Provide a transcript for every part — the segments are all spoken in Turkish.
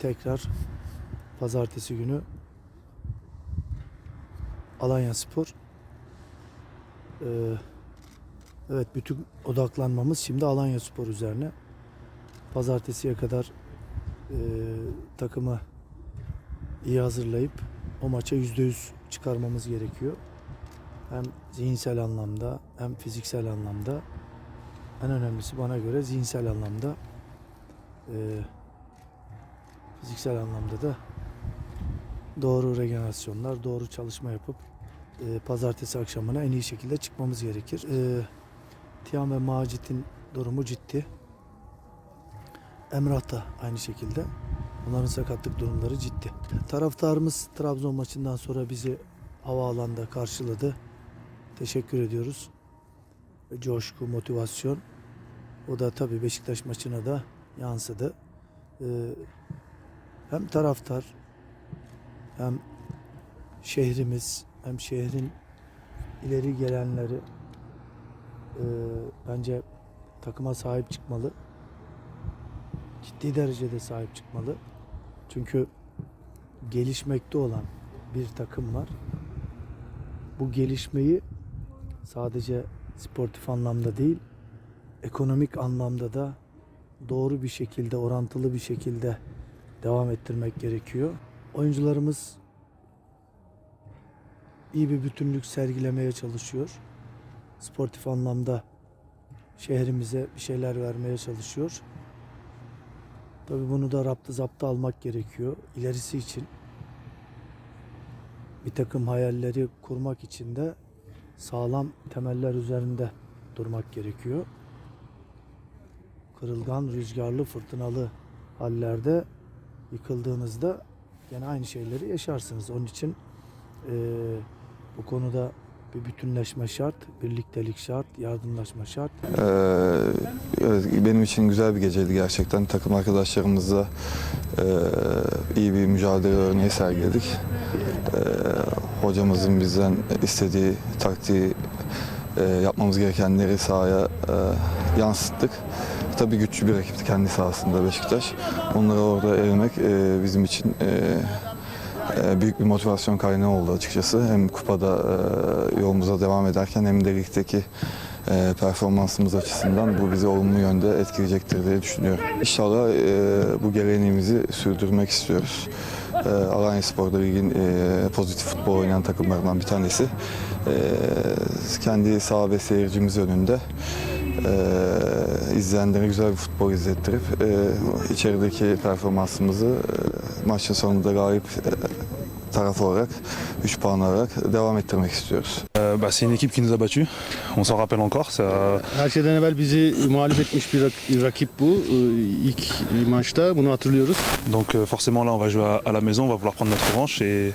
tekrar pazartesi günü Alanya Spor. Ee, evet bütün odaklanmamız şimdi Alanya Spor üzerine. Pazartesiye kadar e, takımı iyi hazırlayıp o maça %100 çıkarmamız gerekiyor. Hem zihinsel anlamda hem fiziksel anlamda en önemlisi bana göre zihinsel anlamda e, fiziksel anlamda da doğru regenerasyonlar, doğru çalışma yapıp e, pazartesi akşamına en iyi şekilde çıkmamız gerekir. E, Tiyan ve Macit'in durumu ciddi. Emrah da aynı şekilde. Onların sakatlık durumları ciddi. Taraftarımız Trabzon maçından sonra bizi havaalanında karşıladı. Teşekkür ediyoruz. Coşku, motivasyon. O da tabii Beşiktaş maçına da yansıdı. Ee, hem taraftar hem şehrimiz hem şehrin ileri gelenleri e, bence takıma sahip çıkmalı. Ciddi derecede sahip çıkmalı. Çünkü gelişmekte olan bir takım var. Bu gelişmeyi sadece sportif anlamda değil, ekonomik anlamda da doğru bir şekilde, orantılı bir şekilde devam ettirmek gerekiyor. Oyuncularımız iyi bir bütünlük sergilemeye çalışıyor. Sportif anlamda şehrimize bir şeyler vermeye çalışıyor. Tabii bunu da raptı zaptı almak gerekiyor. İlerisi için bir takım hayalleri kurmak için de sağlam temeller üzerinde durmak gerekiyor. Kırılgan, rüzgarlı, fırtınalı hallerde yıkıldığınızda yine aynı şeyleri yaşarsınız. Onun için eee, bu konuda bir bütünleşme şart, birliktelik şart, yardımlaşma şart. Ee, evet, benim için güzel bir geceydi gerçekten. Takım arkadaşlarımızla e, iyi bir mücadele örneği sergiledik. Ee, hocamızın bizden istediği taktiği e, yapmamız gerekenleri sahaya e, yansıttık. Tabii güçlü bir rakipti kendi sahasında Beşiktaş. Onlara orada elemek e, bizim için e, e, büyük bir motivasyon kaynağı oldu açıkçası. Hem kupada e, yolumuza devam ederken hem de ligdeki e, performansımız açısından bu bizi olumlu yönde etkileyecektir diye düşünüyorum. İnşallah bu geleneğimizi sürdürmek istiyoruz. E, Alanya Spor'da ligin e, pozitif futbol oynayan takımlarından bir tanesi. E, kendi saha ve seyircimiz önünde e, izleyenlere güzel bir futbol izlettirip e, içerideki performansımızı e, maçın sonunda galip e, taraf olarak 3 puan alarak devam ettirmek istiyoruz. Euh, bah, c'est une équipe qui nous a battus, on s'en rappelle encore. Ça, Her şeyden evvel bizi mağlup etmiş bir rak- rakip bu. Ee, İlk maçta bunu hatırlıyoruz. donc euh, forcément là on va jouer à, à la maison, on va vouloir prendre notre revanche et,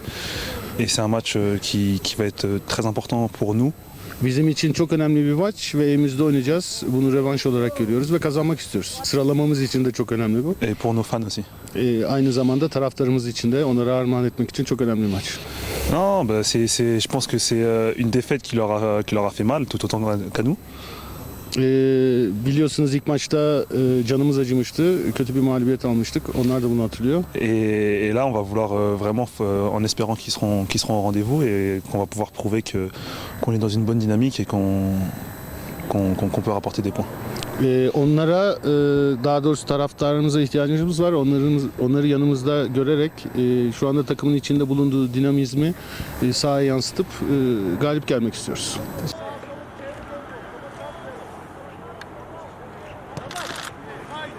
et c'est un match euh, qui, qui va être euh, très important pour nous. Bizim için çok önemli bir maç ve evimizde oynayacağız. Bunu revanş olarak görüyoruz ve kazanmak istiyoruz. Sıralamamız için de çok önemli bu. Et pour nos fans aussi. Ee, aynı zamanda taraftarımız için de onlara armağan etmek için çok önemli bir maç. Non, bah, c'est, c'est- je pense que c'est euh, une défaite qui leur, a, qui leur a fait mal, tout autant qu'à nous. Ee, biliyorsunuz ilk maçta e, canımız acımıştı. Kötü bir mağlubiyet almıştık. Onlar da bunu hatırlıyor. Et, et là on va vouloir euh, vraiment, euh, en espérant qu'ils seront, qu'ils seront au rendez-vous et qu'on va pouvoir prouver que, qu'on est dans une bonne dynamique et qu'on, qu'on, qu'on- qu'on peut rapporter des points. Ee, onlara e, daha doğrusu taraftarımıza ihtiyacımız var. Onların onları yanımızda görerek e, şu anda takımın içinde bulunduğu dinamizmi e, sahaya yansıtıp e, galip gelmek istiyoruz. Давай! Давай!